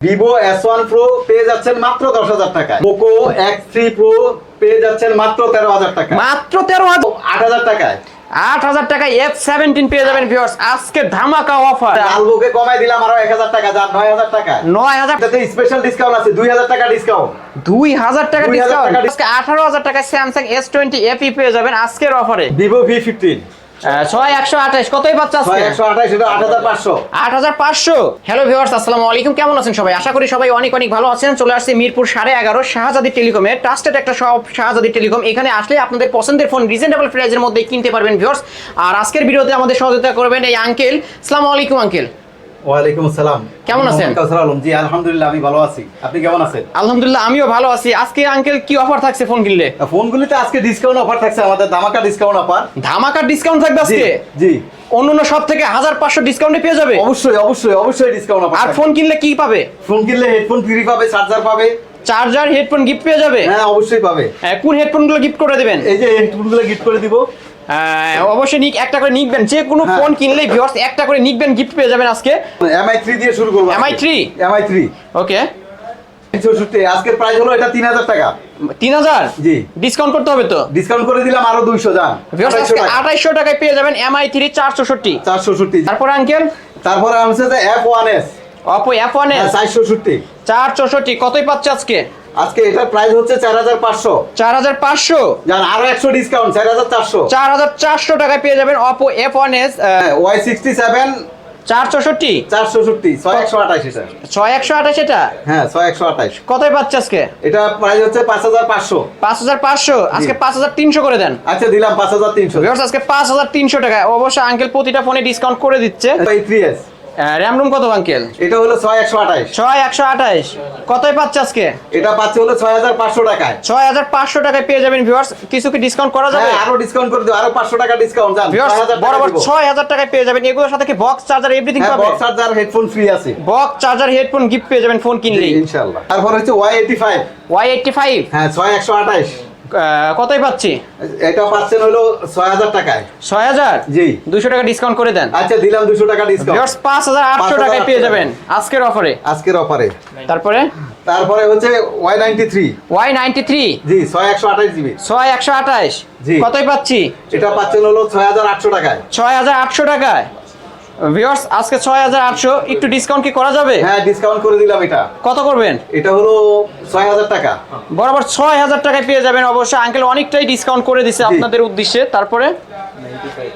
Vivo S one pro পেয়ে যাচ্ছেন মাত্র দশ হাজার টাকায়। পোকো এক্স থ্রি প্রো পেয়ে যাচ্ছেন মাত্র তেরো হাজার টাকা মাত্র তেরো হাজার আট হাজার টাকায়। আট হাজার টাকা এফ সেভেন্টিন পেয়ে যাবেন ভিউয়ার্স আজকে ধামাকা অফার আলবোকে কমাই দিলাম আরও এক হাজার টাকা যার নয় হাজার টাকা নয় হাজার স্পেশাল ডিসকাউন্ট আছে দুই হাজার টাকা ডিসকাউন্ট দুই হাজার টাকা ডিসকাউন্ট আজকে আঠারো হাজার টাকায় স্যামসাং এস টোয়েন্টি এফি পেয়ে যাবেন আজকের অফারে ভিভো ভি ফিফটিন ছয় একশো আঠাশ। কতই পাচ্ছে আজকে? আট হাজার পাঁচশো। হ্যালো আসসালামু আলাইকুম। কেমন আছেন সবাই? আশা করি সবাই অনেক অনেক ভালো আছেন। চলে আসছে মিরপুর সাড়ে এগারো শাহজাদি টেলিকমের ট্রাস্টেড একটা শাহজাদি টেলিকম। এখানে আসলে আপনাদের পছন্দের ফোন রিজনেবল প্রাইসের মধ্যে কিনতে পারবেন আর আজকের ভিডিওতে আমাদের সহযোগিতা করবেন এই আঙ্কেল আসসালামু আলাইকুম আঙ্কেল ওয়ালাইকুম আসসালাম। কেমন আছেন? কাউসার আলম জি আলহামদুলিল্লাহ আমি ভালো আছি। আপনি কেমন আছেন? আলহামদুলিল্লাহ আমিও ভালো আছি। আজকে আঙ্কেল কি অফার থাকছে ফোন কিনলে? ফোনগুলিতে আজকে ডিসকাউন্ট অফার থাকছে আমাদের দামাকা ডিসকাউন্ট অফার ধামাকার ডিসকাউন্ট থাকবে আজকে? জি অন্য অন্য সব থেকে হাজার পাঁচশো ডিসকাউন্টে পেয়ে যাবে? অবশ্যই অবশ্যই অবশ্যই ডিসকাউন্ট অফার আর ফোন কিনলে কি পাবে? ফোন কিনলে হেডফোন ফ্রি পাবে চার্জার পাবে। চার্জার হেডফোন গিফট পেয়ে যাবে? হ্যাঁ অবশ্যই পাবে। আহ, কোন হেডফোনগুলো গিফট করে দেবেন? এই যে হেডফোনগুলো গিফট করে দিব। অবশ্যই নিক একটা করে নিকবেন। যে কোনো হ্যাঁ। ফোন কিনলেই ভিউয়ার্স একটা করে নিকবেন গিফট পেয়ে যাবেন আজকে। এমআই থ্রি দিয়ে শুরু করব MI 3? এমআই থ্রি ওকে আজকের প্রাইস হলো এটা তিন হাজার টাকা। তিন হাজার? জি। ডিসকাউন্ট করতে হবে তো? ডিসকাউন্ট করে দিলাম আরও দুইশো যান। ভিউয়ার্স আজকে আঠাইশশো টাকায় পেয়ে যাবেন এমআই থ্রি চারশোষট্টি। চারশো ষট্টি তারপর আঙ্কেল তারপরে আছে যে F one S Oppo F one S চারশো ষট্টি চার চৌষট্টি কতই পাচ্ছে আজকে? আজকে এটার প্রাইস হচ্ছে চার হাজার পাঁচশো। চার হাজার পাঁচশো? আরও একশো ডিসকাউন্ট চার হাজার চারশো। চার হাজার চারশো টাকায় পেয়ে যাবেন চৌষট্টি চারশো ষট্টি ছয় একশো আঠাশ এটা। ছয় একশো আঠাশ এটা? হ্যাঁ ছয় একশো আঠাশ। কতই পাচ্ছে আজকে? এটা প্রাইস হচ্ছে পাঁচ হাজার পাঁচশো। পাঁচ হাজার পাঁচশো। আজকে পাঁচ হাজার তিনশো করে দেন। আচ্ছা দিলাম পাঁচ হাজার তিনশো। ভিউয়ার্স আজকে পাঁচ হাজার তিনশো টাকা অবশ্যই আঙ্কেল প্রতিটা ফোনে ডিসকাউন্ট করে দিচ্ছে। র্যাম রুম কত আঙ্কেল এটা হলো ছয় একশো আঠাশ। ছয় একশো আঠাশ। কতই পাচ্ছে আজকে? এটা পাচ্ছে হলো ছয় হাজার পাঁচশো টাকায়। ছয় হাজার পাঁচশো টাকায় পেয়ে যাবেন ভিউয়ার্স কিছু কি ডিসকাউন্ট করা যাবে? হ্যাঁ আরও ডিসকাউন্ট করে দিও আরও পাঁচশো টাকা ডিসকাউন্ট ভিউয়ার্স বরাবর দিব। ছয় হাজার টাকায় পেয়ে যাবেন। এগুলোর সাথে কি বক্স চার্জার এভরিথিং পাবে? বক্স চার্জার হেডফোন ফ্রি আছে। বক্স চার্জার হেডফোন গিফট পেয়ে যাবেন ফোন কিনলেই। ইনশাআল্লাহ তারপর হচ্ছে Y eighty five Y eighty five হ্যাঁ ছয় একশো আঠাশ। কতই পাচ্ছি? এটা পাচ্ছেন হলো ছয় হাজার টাকায়। ছয় হাজার? জি। দুশো টাকা ডিসকাউন্ট করে দেন। আচ্ছা দিলাম দুশো টাকা ডিসকাউন্ট ভিউয়ার্স পাঁচ হাজার আটশো 5,800 টাকায় পেয়ে যাবেন। আজকের অফারে আজকের অফারে তারপরে? তারপরে হচ্ছে Y ninety three Y ninety three জি ছয় একশো আঠাশ জিবি ছয় একশো আঠাশ। জি। কতই পাচ্ছি? এটা পাচ্ছেন হলো ছয় হাজার আটশো টাকায়। ছয় হাজার আটশো টাকায়। ভিউয়ার্স আজকে ছয় হাজার আটশো একটু ডিসকাউন্ট কি করা যাবে? হ্যাঁ ডিসকাউন্ট করে দিলাম এটা। কত করবেন? এটা হলো ছয় হাজার টাকা। বরাবর ছয় হাজার টাকায় পেয়ে যাবেন। অবশ্যই আঙ্কেল অনেকটাই ডিসকাউন্ট করে দিয়েছে আপনাদের উদ্দেশ্যে। তারপরে? 95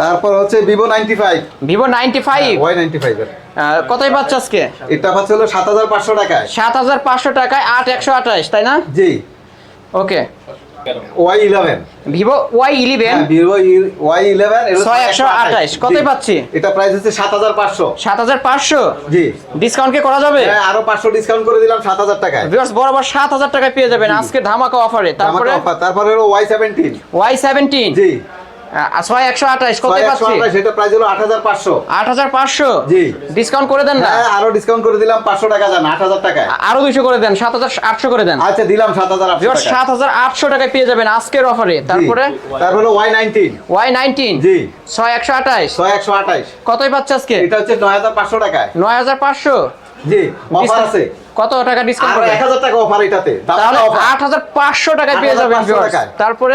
তারপর হচ্ছে Vivo ninety five Vivo ninety five Y ninety five কতই পাচ্ছে আজকে? এটা পাচ্ছে হলো সাত হাজার পাঁচশো টাকায়। সাত হাজার পাঁচশো টাকায় আট একশো আঠাশ তাই না? জি। Okay Y eleven Vivo Y eleven হ্যাঁ ভিভো ওয়াই ইলেভেন ছয় একশো আঠাশ। কতই পাচ্ছি? এটা প্রাইস হচ্ছে সাত হাজার পাঁচশো। সাত হাজার পাঁচশো? জি। ডিসকাউন্ট কি করা যাবে? হ্যাঁ আরও পাঁচশো ডিসকাউন্ট করে দিলাম সাত হাজার টাকায়। ভিউয়ার্স বরাবর সাত হাজার টাকায় পেয়ে যাবেন। আজকে ধামাকা অফারে তারপরে তারপরে হলো ওয়াই সেভেন্টিন ওয়াই সেভেন্টিন জি। ছয় একশো আঠাশ ছয় কতই পাচ্ছি? আঠাশ প্রাইস হলো আট হাজার পাঁচশো। আট হাজার পাঁচশো? জি। ডিসকাউন্ট করে দেন না? হ্যাঁ আরও ডিসকাউন্ট করে দিলাম পাঁচশো টাকা যান আট হাজার টাকায়। আরও দুইশো করে দেন সাত হাজার আটশো করে দেন। আচ্ছা দিলাম সাত হাজার আটশো টাকা সাত হাজার আটশো টাকায় পেয়ে যাবেন আজকের অফারে তারপরে? তারপর ওয়াই নাইনটিন ওয়াই নাইনটিন জি। ছয় একশো আঠাশ। ছয় একশো আঠাশ। কতই পাচ্ছে আজকে? এটা হচ্ছে নয় হাজার পাঁচশো টাকায়। নয় হাজার পাঁচশো? জি অফার আছে। কত টাকা ডিসকাউন্ট করবে? এক হাজার টাকা অফার এটাতে। তাহলে আট হাজার পাঁচশো টাকায় পেয়ে যাবেন 8,500। তারপরে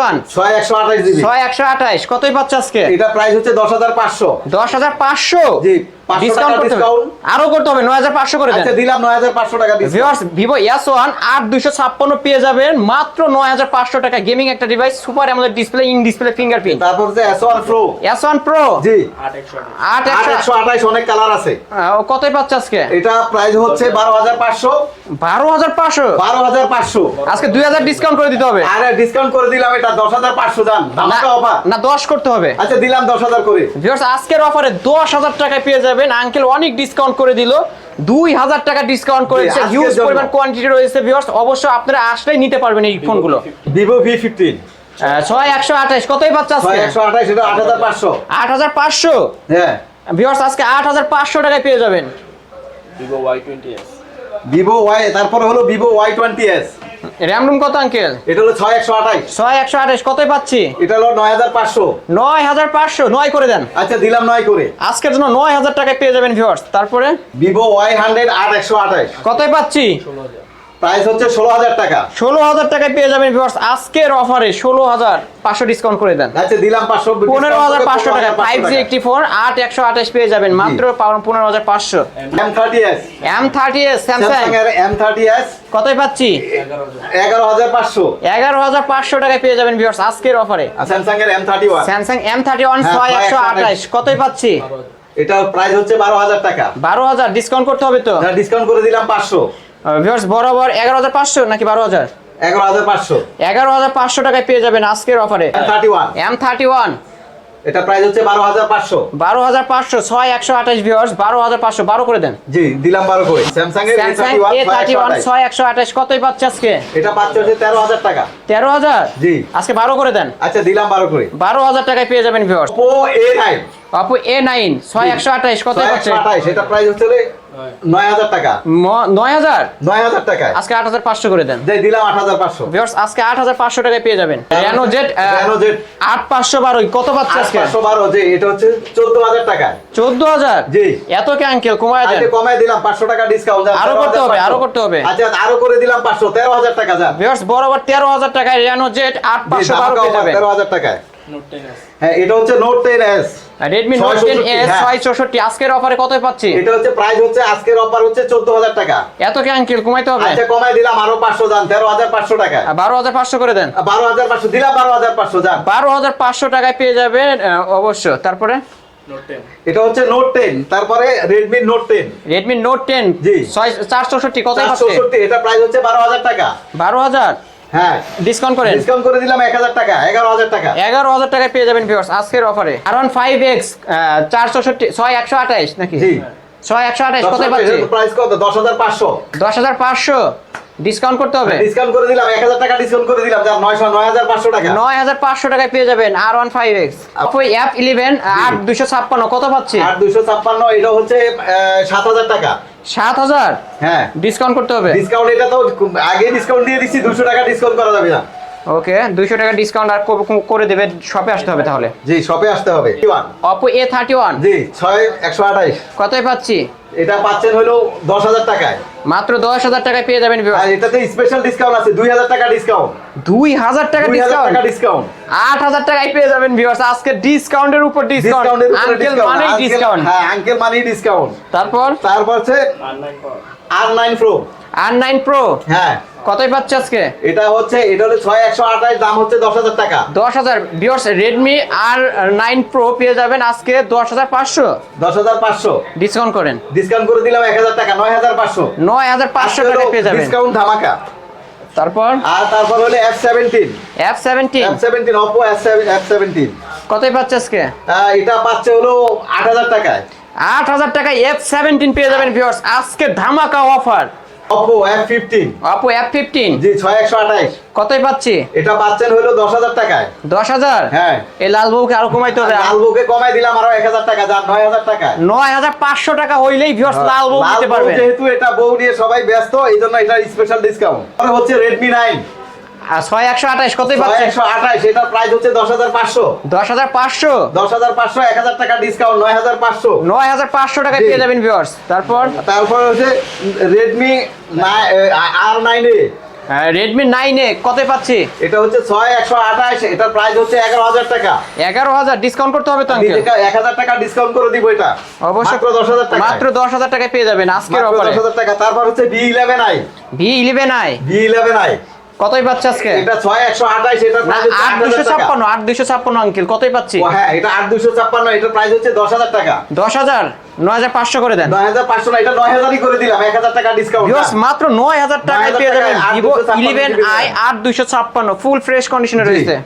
ওয়ান ছয় একশো আঠাশ ছয় একশো আঠাশ। কতই পাচ্ছ আজকে? এটা প্রাইস হচ্ছে দশ হাজার পাঁচশো। দশ হাজার পাঁচশো? জি, 500 ডিসকাউন্ট করতে হবে। আরও করতে হবে নয় হাজার পাঁচশো করে দেন। আচ্ছা দিলাম নয় হাজার পাঁচশো টাকা discount। Viewers Vivo S one আট দুইশো ছাপ্পান্ন পেয়ে যাবেন মাত্র নয় হাজার পাঁচশো টাকা। গেমিং একটা ডিভাইস সুপার আমাদের ডিসপ্লে ইন ডিসপ্লে ফিঙ্গারপ্রিন্ট তারপর হচ্ছে এস ওয়ান প্রো এস জি। আট আট একশো একশো আঠাশ অনেক কালার আছে। কতই পাচ্ছে আজকে? এটা প্রাইস হচ্ছে বারো হাজার পাঁচশো। বারো হাজার পাঁচশো? বারো হাজার পাঁচশো। আজকে দুই হাজার ডিসকাউন্ট করে দিতে হবে। আর ডিসকাউন্ট করে দিলাম এটা দশ হাজার পাঁচশো দাম ধামাকা অফার না দশ করতে হবে। আচ্ছা দিলাম দশ হাজার করে। ভিউয়ার্স আজকের অফারে দশ হাজার টাকায় পেয়ে যাবেন আঙ্কেল অনেক ডিসকাউন্ট করে দিল। দুই হাজার টাকা ডিসকাউন্ট করেছে। হিউজ পরিমাণ কোয়ান্টিটি রয়েছে ভিউয়ার্স অবশ্যই আপনারা আসলেই নিতে পারবেন এই ফোনগুলো ভিভো ভি ফিফটিন ছয় একশো আঠাশ। কতই পাচ্ছে আজকে? একশো আঠাশ আট হাজার পাঁচশো। আট হাজার পাঁচশো? হ্যাঁ। ভিউয়ার্স আজকে আট হাজার পাঁচশো টাকায় পেয়ে যাবেন। Vivo Y20s ভিভো ওয়াই তারপরে হলো Vivo Y twenty S RAM room কত আঙ্কেল? এটা হলো ছয় একশো আঠাইশ ছয় একশো আঠাশ কতই পাচ্ছি? এটা হলো নয় হাজার পাঁচশো। নয় হাজার পাঁচশো নয় করে দেন। আচ্ছা দিলাম নয় করে। আজকের জন্য নয় হাজার টাকায় পেয়ে যাবেন ভিউয়ার্স তারপরে? ভিভো ওয়াই হান্ড্রেড আট একশো আঠাশ। কতই পাচ্ছি? প্রাইস হচ্ছে ষোলো হাজার টাকা। ষোলো হাজার টাকায় পেয়ে যাবেন ভিউয়ার্স আজকের অফারে ষোলো হাজার পাঁচশো ডিসকাউন্ট করে দেন। আচ্ছা দিলাম পাঁচশো পনেরো হাজার পাঁচশো টাকা ফাইভ জি একটি ফোন আট একশো আঠাশ পেয়ে যাবেন মাত্র পনেরো হাজার পাঁচশো। M thirty S M thirty S Samsung M thirty S কতই পাচ্ছি? এগারো হাজার পাঁচশো। এগারো হাজার পাঁচশো টাকায় পেয়ে যাবেন ভিউয়ার্স আজকের অফারে স্যামসাং এর M thirty one Samsung M thirty one হ্যাঁ, ছয় একশো আঠাশ। কতই পাচ্ছি? এটা প্রাইস হচ্ছে বারো হাজার টাকা। বারো হাজার ডিসকাউন্ট করতে হবে তো? ডিসকাউন্ট করে দিলাম পাঁচশো। ভিউয়ার্স বরাবর এগারো হাজার পাঁচশো নাকি বারো হাজার? এগারো হাজার পাঁচশো। এগারো হাজার পাঁচশো টাকায় পেয়ে যাবেন আজকের অফারে M thirty one M thirty one এটা প্রাইস হচ্ছে ভিউয়ার্স করে দেন। জি দিলাম বারো করে। স্যামসাং এর A31 এ থার্টি ওয়ান 628 ছয় একশো আঠাশ কতই পাচ্ছে আজকে? এটা পাচ্ছে হচ্ছে তেরো হাজার টাকা। তেরো হাজার? জি। আজকে বারো করে দেন। আচ্ছা দিলাম বারো করে। বারো হাজার টাকায় পেয়ে যাবেন ভিউয়ার্স এ নাইন আপু এ নাইন ছয় একশো আঠাইশ এটা প্রাইস হচ্ছে নয় হাজার টাকা। ম- নয় হাজার? নয় হাজার টাকায়। আজকে আট হাজার পাঁচশো করে দেন। দিলাম আট হাজার পাঁচশো। আজকে আট হাজার পাঁচশো টাকায় পেয়ে যাবেন। রেনো জেট রেনো জেড আট পাঁচশো বারোই কত পাচ্ছে আজকে? পাঁচশো বারো যে এটা হচ্ছে চোদ্দ হাজার টাকায়। চোদ্দ হাজার? জি। এত কে আঙ্কেল কমায় দেন। দিলাম পাঁচশো টাকা ডিসকাউন্ট আরও করতে হবে, আরও করতে হবে। আচ্ছা আরও করে দিলাম পাঁচশো তেরো হাজার টাকা ভিউয়ার্স বরাবর তেরো হাজার টাকায় রেনো জেট আট পাঁচশো বারো পেয়ে যাবেন। তেরো হাজার টাকায়। হ্যাঁ এটা হচ্ছে Note ten S Redmi Note ten 664 S. ছয় চৌষট্টি আজকের অফারে কত পাচ্ছি? এটা হচ্ছে প্রাইস হচ্ছে আজকের অফার হচ্ছে চোদ্দ হাজার টাকা। এত কে আঙ্কেল কমাইতে হবে? আচ্ছা কমাই দিলাম আরও পাঁচশো যান তেরো হাজার পাঁচশো টাকা। বারো হাজার পাঁচশো করে দেন। বারো হাজার পাঁচশো দিলাম বারো হাজার পাঁচশো যান। বারো হাজার পাঁচশো টাকায় পেয়ে যাবেন অবশ্য তারপরে? এটা হচ্ছে নোট টেন তারপরে Redmi Note ten Redmi Note ten জি। ছয় চার চৌষট্টি কত পাচ্ছে এটা প্রাইস হচ্ছে বারো হাজার টাকা। বারো হাজার? হ্যাঁ। ডিসকাউন্ট করেন। ডিসকাউন্ট করে দিলাম এক হাজার টাকা এগারো হাজার টাকা। এগারো হাজার টাকায় পেয়ে যাবেন ভিউয়ার্স আজকের অফারে নাকি? জি। একশো পাচ্ছি? প্রাইস কত? ডিসকাউন্ট করতে হবে? ডিসকাউন্ট করে দিলাম এক হাজার টাকা ডিসকাউন্ট করে দিলাম টাকা। নয় হাজার পাঁচশো টাকায় পেয়ে যাবেন অ্যাপ ইলেভেন আট দুশো ছাপ্পান্ন কত পাচ্ছি? এটা হচ্ছে সাত হাজার টাকা। সাত হাজার? হ্যাঁ। ডিসকাউন্ট করতে হবে? ডিসকাউন্ট এটা তো আগে ডিসকাউন্ট দিয়ে দিচ্ছি দুশো টাকা ডিসকাউন্ট করা যাবে না। ওকে দুইশো টাকা ডিসকাউন্ট আর করে দেবে শপে আসতে হবে তাহলে? জি শপে আসতে হবে। অপো এ থার্টি ওয়ান জি ছয় একশো আঠাইশ কতই পাচ্ছি? এটা পাচ্ছেন হলো দশ হাজার টাকায়। মাত্র দশ হাজার টাকায় পেয়ে যাবেন এটাতে স্পেশাল ডিসকাউন্ট আছে দুই হাজার টাকা ডিসকাউন্ট দুই হাজার টাকা ডিসকাউন্ট টাকা ডিসকাউন্ট আট হাজার টাকায় পেয়ে যাবেন ভিউয়ার্স আজকে ডিসকাউন্টের উপর ডিসকাউন্ট আঙ্কেল মানেই ডিসকাউন্ট হ্যাঁ আঙ্কেল মানি ডিসকাউন্ট তারপর? তারপর হচ্ছে R nine pro R nine pro হ্যাঁ। কতই পাচ্ছে আজকে? এটা হচ্ছে এটা হলো ছয় একশো আঠাশ দাম হচ্ছে দশ হাজার টাকা। দশ হাজার। Viewers Redmi R nine pro পেয়ে যাবেন আজকে দশ হাজার পাঁচশো। দশ হাজার পাঁচশো। ডিসকাউন্ট করেন। ডিসকাউন্ট করে দিলাম এক হাজার টাকা নয় হাজার পাঁচশো। নয় হাজার পাঁচশো টাকায় পেয়ে যাবেন। ডিসকাউন্ট ধামাকা। তারপর? আর তারপর হলো F seventeen F seventeen F seventeen Oppo F seventeen কতই পাচ্ছে আজকে? এটা পাচ্ছে হলো আট হাজার টাকায়। আট হাজার টাকায় এফ সেভেন্টিন পেয়ে যাবেন ভিউয়ার্স আজকে ধামাকা offer fifteen Oppo F fifteen জি ছয় একশো আঠাইশ। কতই পাচ্ছি? এটা পাচ্ছেন হলো দশ হাজার টাকায়। দশ হাজার? হ্যাঁ। এই লাল বউকে আরও কমাইতে হবে। লালবুকে কমাই দিলাম আরও এক হাজার টাকা যা নয় হাজার টাকায়। নয় হাজার পাঁচশো টাকা হইলেই ভিউয়ার্স লাল বউ নিতে পারবেন যেহেতু এটা বউ নিয়ে সবাই ব্যস্ত এই জন্য এটা স্পেশাল ডিসকাউন্ট হচ্ছে রেডমি নাইন আর ছয় একশো আঠাশ কতই পাচ্ছে একশো আঠাইশ এটার প্রাইস হচ্ছে দশ হাজার পাঁচশো। দশ হাজার পাঁচশো? দশ হাজার পাঁচশো এক হাজার টাকা ডিসকাউন্ট নয় হাজার পাঁচশো। নয় হাজার পাঁচশো টাকায় পেয়ে যাবেন ভিউয়ার্স তারপর? তারপর হচ্ছে nine A Redmi nine A পাচ্ছি? এটা হচ্ছে ছয় একশো আঠাইশ এটার প্রাইস হচ্ছে এগারো হাজার টাকা। এগারো হাজার ডিসকাউন্ট করতে হবে তো এক হাজার টাকা ডিসকাউন্ট করে দিব এটা। অবশ্যই। দশ হাজার টাকা মাত্র দশ হাজার টাকায় পেয়ে যাবেন আজকের দশ হাজার টাকা। তারপর হচ্ছে B eleven I V eleven I B eleven I কতই পাচ্ছে আজকে? এটা 6128 এটা প্রাইস হচ্ছে 8256 8256 আঙ্কেল কতই পাচ্ছি? হ্যাঁ এটা 8256 এটা প্রাইস হচ্ছে 10000 টাকা। 10000 9500 করে দেন। 9500 না এটা 9000ই করে দিলাম 1000 টাকা ডিসকাউন্ট ইয়েস মাত্র 9000 টাকায় পেয়ে যাবেন Vivo 11i 8256 ফুল ফ্রেশ কন্ডিশনে রয়েছে।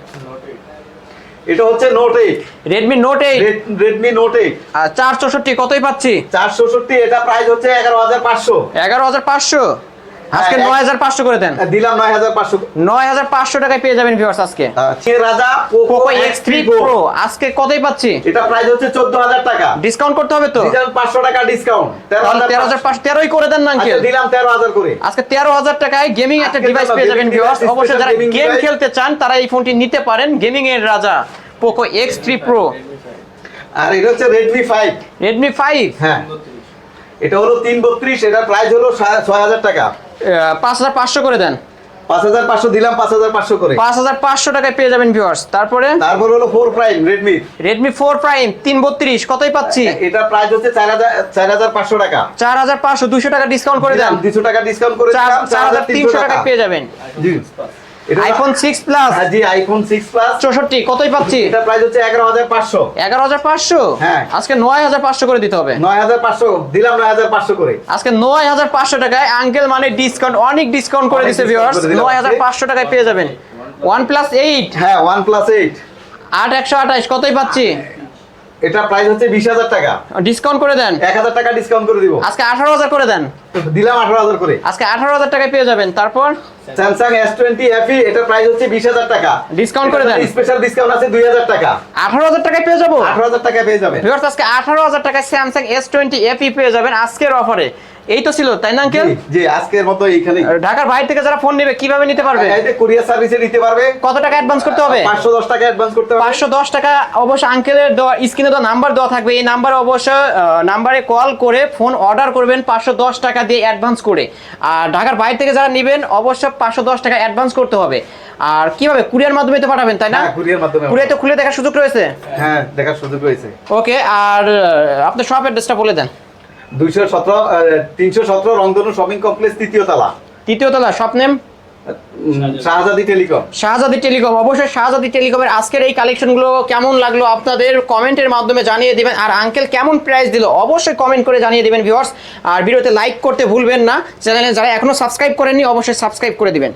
এটা হচ্ছে Note 8 Redmi Note 8 Redmi Note 8 আর 464 কতই পাচ্ছি? 464 এটা প্রাইস হচ্ছে 11500 11500 আজকে হ্যাঁ, নয় হাজার পাঁচশো করে দেন। দিলাম নয় হাজার পাঁচশো। নয় হাজার পাঁচশো টাকায় পেয়ে যাবেন ভিউয়ার্স আজকে। রাজা? পোকো এক্স থ্রি প্রো আজকে কতই পাচ্ছি? এটা প্রাইস হচ্ছে চোদ্দ হাজার টাকা। ডিসকাউন্ট করতে হবে তো? দিলাম পাঁচশো টাকা ডিসকাউন্ট তেরো তেরো হাজার পাঁচশো। তেরোই করে দেন না আচ্ছা, আঙ্কেল দিলাম তেরো হাজার করে। আজকে তেরো হাজার টাকায় গেমিং একটা ডিভাইস পেয়ে যাবেন ভিউয়ার্স অবশ্যই যারা গেম খেলতে চান তারা এই ফোনটি নিতে পারেন। গেমিং এর রাজা পোকো এক্স থ্রি প্রো আর এটা হচ্ছে রেডমি ফাইভ রেডমি ফাইভ হ্যাঁ। এটা হলো তিন বত্রিশ এটার প্রাইস হলো ছয় হাজার টাকা। পাঁচ হাজার পাঁচশো করে দেন। পাঁচ হাজার পাঁচশো দিলাম পাঁচ হাজার পাঁচশো করে। পাঁচ হাজার পাঁচশো টাকায় পেয়ে যাবেন ভিউয়ার্স তারপরে? তারপর হলো four prime Redmi Redmi four prime তিন বত্রিশ কতই পাচ্ছি? এটা প্রাইস হচ্ছে চার হাজার চার হাজার পাঁচশো টাকা। চার হাজার পাঁচশো দুশো টাকা ডিসকাউন্ট করে দেন। দুশো টাকা ডিসকাউন্ট করে চার হাজার তিনশো টাকা। পেয়ে যাবেন। জি। আইফোন সিক্স প্লাস হ্যাঁ, জি আইফোন সিক্স প্লাস চৌষট্টি কতই পাচ্ছি? এটা প্রাইস হচ্ছে এগারো হাজার পাঁচশো। এগারো হাজার পাঁচশো? হ্যাঁ। আজকে নয় হাজার পাঁচশো করে দিতে হবে। নয় হাজার পাঁচশো দিলাম নয় হাজার পাঁচশো করে। আজকে নয় হাজার পাঁচশো টাকায় আঙ্কেল মানে ডিসকাউন্ট অনেক ডিসকাউন্ট করে discount ভিউয়ার্স করে দিলাম। নয় হাজার আজকে। পাঁচশো টাকায় পেয়ে যাবেন। ওয়ান প্লাস এইট হ্যাঁ ওয়ান প্লাস এইট আট একশো আঠাশ কতই পাচ্ছি? এটা প্রাইস হচ্ছে বিশ হাজার টাকা। ডিসকাউন্ট করে দেন। এক হাজার টাকা ডিসকাউন্ট করে দিব। আজকে আঠারো হাজার করে দেন। দিলাম আঠারো হাজার করে। আজকে আঠারো হাজার টাকায় পেয়ে যাবেন। তারপর? স্যামসাং এস টোয়েন্টি এফি এটা প্রাইস হচ্ছে বিশ হাজার টাকা। Discount করে দেন। স্পেশাল ডিসকাউন্ট আছে দুই হাজার টাকা। আঠারো হাজার টাকায় পেয়ে যাব? আঠারো হাজার টাকা পেয়ে যাবে ভিউয়ার্স আজকে আঠারো হাজার টাকায় স্যামসাং এস টোয়েন্টি এফি পেয়ে যাবেন আজকের অফারে এই তো ছিল তাই না আঙ্কেল? জি, আজকের মতো এইখানে ঢাকার বাইরে থেকে যারা ফোন নেবে কীভাবে নিতে পারবে? কুরিয়ার সার্ভিসে নিতে পারবে। কত টাকা অ্যাডভান্স করতে হবে? পাঁচশো দশ টাকা অ্যাডভান্স করতে হবে পাঁচশো দশ টাকা অবশ্যই আঙ্কেলের দেওয়া স্ক্রিনে দেওয়া নাম্বার দেওয়া থাকবে। এই নাম্বারে অবশ্যই নাম্বারে কল করে ফোন অর্ডার করবেন পাঁচশো দশ টাকা দিয়ে অ্যাডভান্স করে। আর ঢাকার বাইরে থেকে যারা নেবেন অবশ্যই পাঁচশো দশ টাকা অ্যাডভান্স করতে হবে। আর কীভাবে? কুরিয়ার মাধ্যমে তো পাঠাবেন তাই না? কুরিয়ার মাধ্যমে। কুরিয়ার তো খুলে দেখার সুযোগ রয়েছে? হ্যাঁ দেখার সুযোগ রয়েছে। ওকে আর আপনার শপ অ্যাড্রেসটা বলে দেন। দুইশো সতেরো তিনশো সতেরো রংধনু শপিং কমপ্লেক্স তৃতীয় তলা। তৃতীয় তলা shop name Shahzadi telecom. Shahzadi telecom, অবশ্যই শাহজাদি টেলিকমের আজকের এই কালেকশনগুলো কেমন লাগল আপনাদের? কমেন্টের মাধ্যমে জানিয়ে দিবেন। আর আঙ্কেল কেমন দিল? অবশ্যই কমেন্ট করে জানিয়ে দিবেন আর লাইক করতে ভুলবেন না। যারা এখনও সাবস্ক্রাইব করেননি, অবশ্যই সাবস্ক্রাইব করে দিবেন।